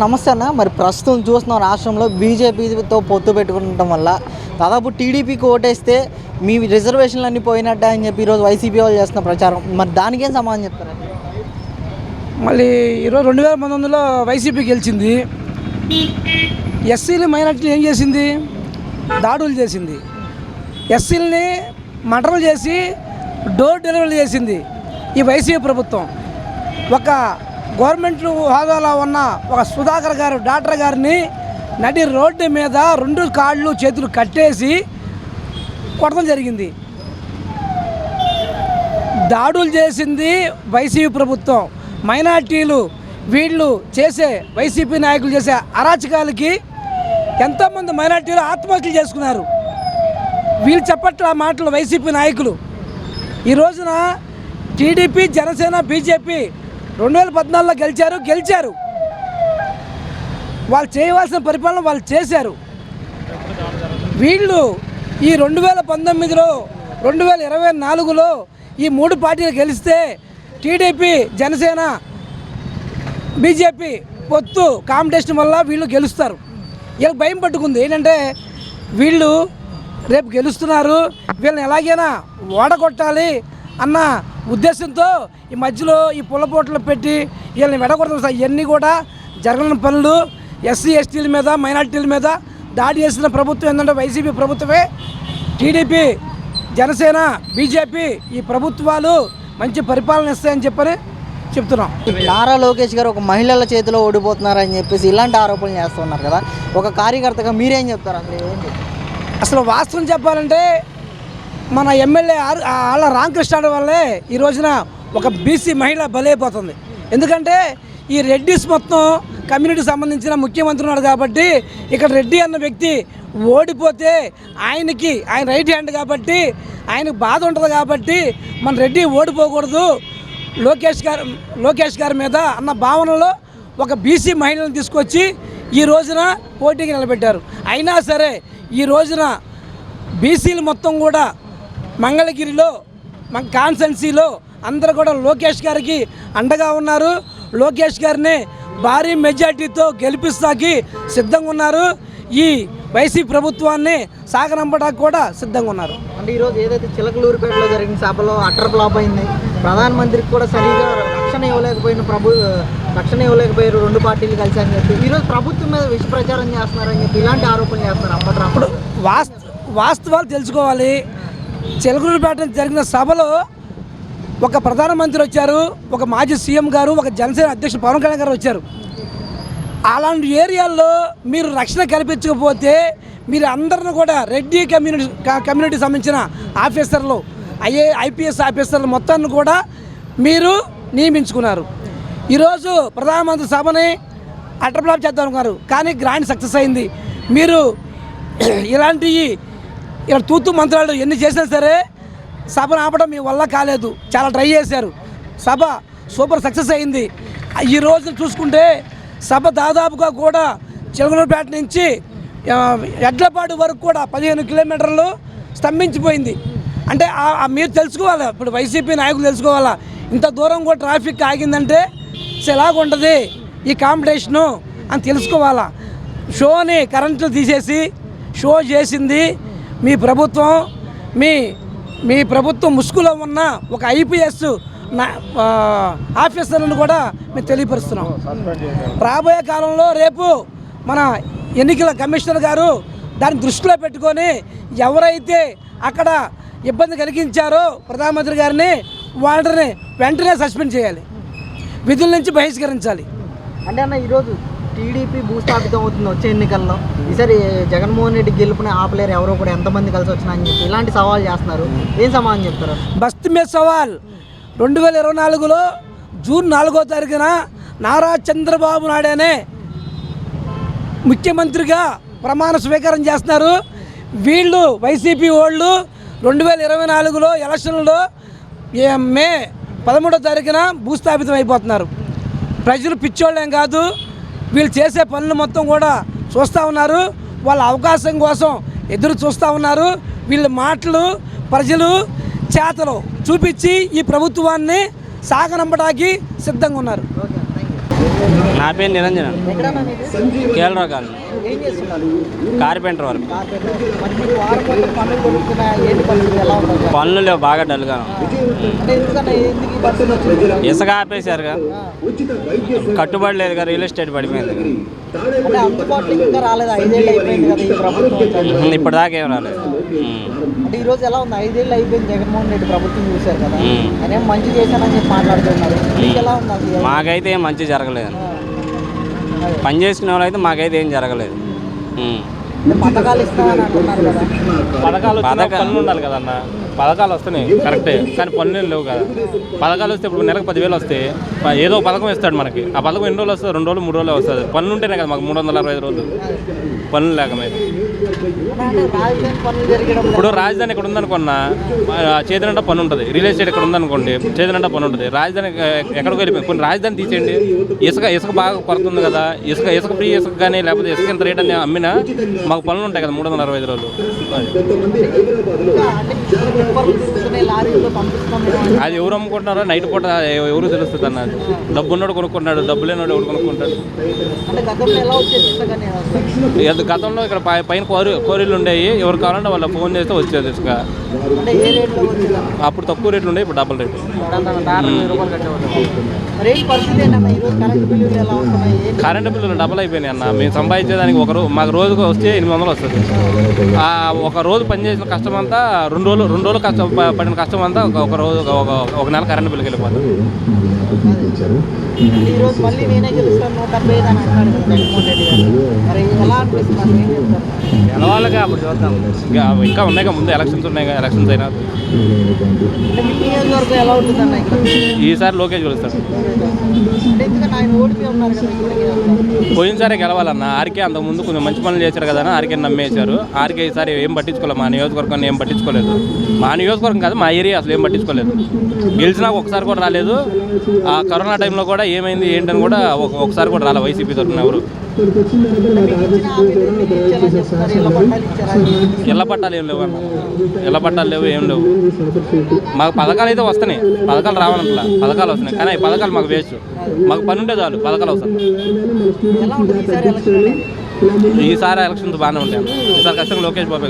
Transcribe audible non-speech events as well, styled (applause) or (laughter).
నమస్తే అన్న. మరి ప్రస్తుతం చూస్తున్నాం రాష్ట్రంలో బీజేపీతో పొత్తు పెట్టుకుంటం వల్ల. దాదాపు టీడీపీకి ఓటేస్తే మీ రిజర్వేషన్లు అన్నీ పోయినట్టే అని చెప్పి ఈరోజు వైసీపీ వాళ్ళు చేస్తున్న ప్రచారం. మరి దానికేం సమాధానం చెప్తారు? మళ్ళీ ఈరోజు రెండు వేల పంతొమ్మిదిలో వైసీపీ గెలిచింది. ఎస్సీలు మైనార్టీలు ఏం చేసింది? దాడులు చేసింది. ఎస్సీలని మటర్లు చేసి డోర్ డెలివరీ చేసింది ఈ వైసీపీ ప్రభుత్వం. ఒక గవర్నమెంట్ హోదాలో ఉన్న ఒక సుధాకర్ గారు డాక్టర్ గారిని నడి రోడ్డు మీద రెండు కాళ్ళు చేతులు కట్టేసి కొట్టడం జరిగింది. దాడులు చేసింది వైసీపీ ప్రభుత్వం. మైనార్టీలు వీళ్ళు చేసే వైసీపీ నాయకులు చేసే అరాచకాలకి ఎంతోమంది మైనార్టీలు ఆత్మహత్యలు చేసుకున్నారు. వీళ్ళు చెప్పట్ల ఆ మాటలు వైసీపీ నాయకులు. ఈ రోజున టీడీపీ జనసేన బీజేపీ రెండు వేల పద్నాలుగులో గెలిచారు గెలిచారు. వాళ్ళు చేయవలసిన పరిపాలన వాళ్ళు చేశారు. వీళ్ళు ఈ రెండు వేల పంతొమ్మిదిలో రెండు వేల ఇరవై నాలుగులో ఈ మూడు పార్టీలు గెలిస్తే టీడీపీ జనసేన బీజేపీ పొత్తు కాంపిటీషన్ వల్ల వీళ్ళు గెలుస్తారు. వీళ్ళకి భయం పట్టుకుంది. ఏంటంటే వీళ్ళు రేపు గెలుస్తున్నారు. వీళ్ళని ఎలాగైనా ఓడగొట్టాలి అన్న ఉద్దేశంతో ఈ మధ్యలో ఈ పుల్లపోట్లు పెట్టి వీళ్ళని వెడగొడతారు ఇవన్నీ కూడా జరగని పనులు. ఎస్సీ ఎస్టీల మీద మైనార్టీల మీద దాడి చేసిన ప్రభుత్వం ఏంటంటే వైసీపీ ప్రభుత్వమే. టీడీపీ జనసేన బీజేపీ ఈ ప్రభుత్వాలు మంచి పరిపాలన ఇస్తాయని చెప్పని చెప్తున్నాం. నారా లోకేష్ గారు ఒక మహిళల చేతిలో ఓడిపోతున్నారని చెప్పేసి ఇలాంటి ఆరోపణలు చేస్తున్నారు కదా. ఒక కార్యకర్తగా మీరేం చెప్తారు అసలు అసలు వాస్తవం చెప్పాలంటే మన ఎమ్మెల్యే ఆళ్ళ రామకృష్ణ వల్లే ఈ రోజున ఒక బీసీ మహిళ బలైపోతుంది. ఎందుకంటే ఈ రెడ్డిస్ మొత్తం కమ్యూనిటీకి సంబంధించిన ముఖ్యమంత్రి ఉన్నాడు కాబట్టి ఇక్కడ రెడ్డి అన్న వ్యక్తి ఓడిపోతే ఆయనకి ఆయన రైట్ హ్యాండ్ కాబట్టి ఆయనకు బాధ ఉంటుంది కాబట్టి మన రెడ్డి ఓడిపోకూడదు. లోకేష్ గారు లోకేష్ గారి మీద అన్న భావనలో ఒక బీసీ మహిళను తీసుకొచ్చి ఈ రోజున పోటీకి నిలబెట్టారు. అయినా సరే ఈ రోజున బీసీలు మొత్తం కూడా మంగళగిరిలో మన కాన్సెన్సీలో అందరూ కూడా లోకేష్ గారికి అండగా ఉన్నారు. లోకేష్ గారిని భారీ మెజార్టీతో గెలిపిస్తాకి సిద్ధంగా ఉన్నారు. ఈ వైసీపీ ప్రభుత్వాన్ని సాగనంపడానికి కూడా సిద్ధంగా ఉన్నారు. అంటే ఈరోజు ఏదైతే చిలకలూరుపేటలో జరిగిన సభలో అటర్ ఫ్లాప్ అయింది ప్రధానమంత్రికి కూడా సరిగా రక్షణ ఇవ్వలేకపోయిన ప్రభు రక్షణ ఇవ్వలేకపోయారు రెండు పార్టీలు కలిసి అని చెప్పి. ఈరోజు ప్రభుత్వం మీద విష ప్రచారం చేస్తున్నారని చెప్పి ఇలాంటి ఆరోపణలు చేస్తున్నారు అప్పటి వాస్త వాస్తవాలు తెలుసుకోవాలి. చిలకలూరుపేట జరిగిన సభలో ఒక ప్రధానమంత్రి వచ్చారు ఒక మాజీ సీఎం గారు ఒక జనసేన అధ్యక్షుడు పవన్ కళ్యాణ్ గారు వచ్చారు. అలాంటి ఏరియాల్లో మీరు రక్షణ కల్పించకపోతే మీరు అందరిని కూడా రెడ్డి కమ్యూనిటీ కమ్యూనిటీ సంబంధించిన ఆఫీసర్లు ఐఏ ఐపీఎస్ ఆఫీసర్లు మొత్తాన్ని కూడా మీరు నియమించుకున్నారు. ఈరోజు ప్రధానమంత్రి సభని అటర్బ్లాప్ చేద్దాం అనుకున్నారు. కానీ గ్రాండ్ సక్సెస్ అయింది. మీరు (clears throat) ఇలాంటివి ఇలా తూతు మంత్రాలు ఎన్ని చేసినా సరే సభను ఆపడం మీ వల్ల కాలేదు. చాలా ట్రై చేశారు. సభ సూపర్ సక్సెస్ అయింది. ఈ రోజు చూసుకుంటే సభ దాదాపుగా కూడా చిలకలూరుపేట నుంచి ఎడ్లపాడు వరకు కూడా పదిహేను కిలోమీటర్లు స్తంభించిపోయింది. అంటే మీరు తెలుసుకోవాలి. ఇప్పుడు వైసీపీ నాయకులు తెలుసుకోవాలా? ఇంత దూరం కూడా ట్రాఫిక్ ఆగిందంటే ఎలాగుంటుంది ఈ కాంపిటీషను అని తెలుసుకోవాలా? షోని కరెంట్లు తీసేసి షో చేసింది మీ ప్రభుత్వం మీ మీ ప్రభుత్వం ముసుగులో ఉన్న ఒక ఐపీఎస్ నా ఆఫీసర్లను కూడా మేము తెలియపరుస్తున్నాం. రాబోయే కాలంలో రేపు మన ఎన్నికల కమిషనర్ గారు దాన్ని దృష్టిలో పెట్టుకొని ఎవరైతే అక్కడ ఇబ్బంది కలిగించారో ప్రధానమంత్రి గారిని వాళ్ళని వెంటనే సస్పెండ్ చేయాలి. విధుల నుంచి బహిష్కరించాలి. అంటే అన్న ఈరోజు టీడీపీ భూస్థాపితం అవుతుంది వచ్చే ఎన్నికల్లో. ఈసారి జగన్మోహన్ రెడ్డి గెలుపుని ఆపలేరు ఎవరో కూడా ఎంతమంది కలిసి వచ్చినా అని చెప్పి ఇలాంటి సవాల్ చేస్తున్నారు. ఏం సమాధానం చెప్తారు? బస్తీ మీద సవాల్. రెండు వేల ఇరవై నాలుగులో జూన్ నాలుగో తారీఖున నారా చంద్రబాబు నాయుడనే ముఖ్యమంత్రిగా ప్రమాణ స్వీకారం చేస్తున్నారు. వీళ్ళు వైసీపీ వాళ్ళు రెండు వేల ఇరవై నాలుగులో ఎలక్షన్లో మే పదమూడో తారీఖున భూస్థాపితం అయిపోతున్నారు. ప్రజలు పిచ్చోళ్ళేం కాదు. వీళ్ళు చేసే పనులు మొత్తం కూడా చూస్తూ ఉన్నారు. వాళ్ళ అవకాశం కోసం ఎదురు చూస్తూ ఉన్నారు. వీళ్ళ మాటలు ప్రజలు చేతలు చూపించి ఈ ప్రభుత్వాన్ని సాగనంపడానికి సిద్ధంగా ఉన్నారు. నా పేరు నిరంజన. కేరళ ఏం చేస్తున్నారు? Carpenter work. పనులు లేవు బాగా డల్గా ఇసుక ఆపేశారుగా. కట్టుబడి లేదుగా రియల్ ఎస్టేట్ పడిపోయింది. కదా వచ్చాక. ఇప్పటిదాకా ఏం రాలేదు. అంటే ఈ రోజు ఎలా ఉంది? ఐదేళ్ళు అయిపోయింది జగన్మోహన్ రెడ్డి ప్రభుత్వం చూశారు కదా. ఏం మంచి చేశానని చెప్పి మాట్లాడుతున్నారు. మీకు ఎలా ఉంది మాకైతే మంచి జరగలేదు. పని చేసుకునే వాళ్ళు అయితే మాకైతే ఏం జరగలేదు. పథకాలు పథకాలు వచ్చినా పథక- పనులు ఉండాలి కదన్న? పథకాలు వస్తున్నాయి కరెక్టే. కానీ పనులు లేవు కదా. పథకాలు వస్తే ఇప్పుడు నెలకు పదివేలు వస్తే ఏదో పథకం ఇస్తాడు మనకి. ఆ పథకం ఎన్ని రోజులు వస్తుంది రెండు రోజులు మూడు రోజులు వస్తుంది. పన్ను ఉంటేనే కదా మాకు మూడు వందల అరవై ఐదు రోజులు. పనులు లేక మీద ఇప్పుడు రాజధాని ఇక్కడ ఉందనుకున్నా చేతినంట పని ఉంటుంది. రియల్ ఎస్టేట్ ఇక్కడ ఉందనుకోండి చేతినంట పని ఉంటుంది. రాజధాని ఎక్కడికి వెళ్ళిపోయింది కొన్ని రాజధాని తీసేయండి. ఇసుక ఇసుక బాగా కొడుతుంది కదా. ఇసుక ఇసుక ఫ్రీ ఇసుక కానీ లేకపోతే ఇసుక ఇంత రేట్ అని అమ్మినా మాకు పనులు ఉంటాయి కదా మూడు వందల అరవై ఐదు రోజులు. అది. ఎవరు అమ్ముకుంటున్నారో నైట్ పూట ఎవరు తెలుస్తుంది అన్న. డబ్బు ఉన్నాడు కొనుక్కుంటాడు డబ్బు లేనివాడు ఎవడు కొనుక్కుంటాడు గతంలో ఇక్కడ పైన కోరి కోరిలు ఉండేవి ఎవరు కావాలంటే వాళ్ళ ఫోన్ చేస్తే వచ్చేది ఇసుక అప్పుడు తక్కువ రేట్లు ఉండే ఇప్పుడు డబుల్ రేటు. కరెంట్ బిల్లులు బిల్లులు డబుల్ అయిపోయినాయి అన్న. మేము సంపాదించేదానికి ఒక రోజు మాకు రోజుకు వస్తే ఎనిమిది వందలు వస్తుంది. ఆ ఒక రోజు పని చేసిన కష్టం అంతా రెండు రోజులు రెండు రోజులు కష్టం పడిన కష్టం అంతా ఒక రోజు ఒక- నెల కరెంటు బిల్లుకి వెళ్ళిపోతుంది. ఈరోజు మళ్ళీ నేనే గెలుస్తాను నూట డెబ్బై ఐదు అని అంటున్నాడు కదా జగన్మోహన్ రెడ్డి గారు. మరి ఎలా ఏం చెప్తారు? గెలవాలిగా అప్పుడు చూద్దాం. ఇంకా ఇంకా ఉన్నాయి ముందు ఎలక్షన్స్ ఉన్నాయి ఎలక్షన్స్ అయినా. నియోజకవర్గం ఎలా ఉంటుందన్న ఈసారి లోకేష్ గెలుస్తాడు. పోయినసారి గెలవాలన్న ఆర్కే అంత ముందు కొంచెం మంచి పనులు చేశారు కదా ఆర్కే నమ్మేశారు. ఆర్కే ఈసారి ఏం పట్టించుకోలేదు మా నియోజకవర్గాన్ని ఏం పట్టించుకోలేదు. మా నియోజకవర్గం కాదు మా ఏరియా అసలు ఏం పట్టించుకోలేదు. గెలిచినా ఒకసారి కూడా రాలేదు. ఆ కరోనా టైంలో కూడా ఏమైంది ఏంటని కూడా ఒక- ఒకసారి కూడా రాలే వైసీపీ తరఫున ఎవరు. చెప్తున్నారు ఇళ్ళ పట్టాలు ఏం లేవు అన్న ఇళ్ళ పట్టాలు లేవు ఏం లేవు. మాకు పథకాలు అయితే వస్తున్నాయి. పథకాలు రావాలంటలా పథకాలు వస్తున్నాయి. కానీ ఈ పథకాలు మాకు వేస్ట్. మాకు పని ఉంటే చాలు. పథకాలు వస్తాయి ఈసారి ఎలక్షన్స్ బాగానే ఉంటాయి ఈసారి ఖచ్చితంగా లోకేష్ బాబు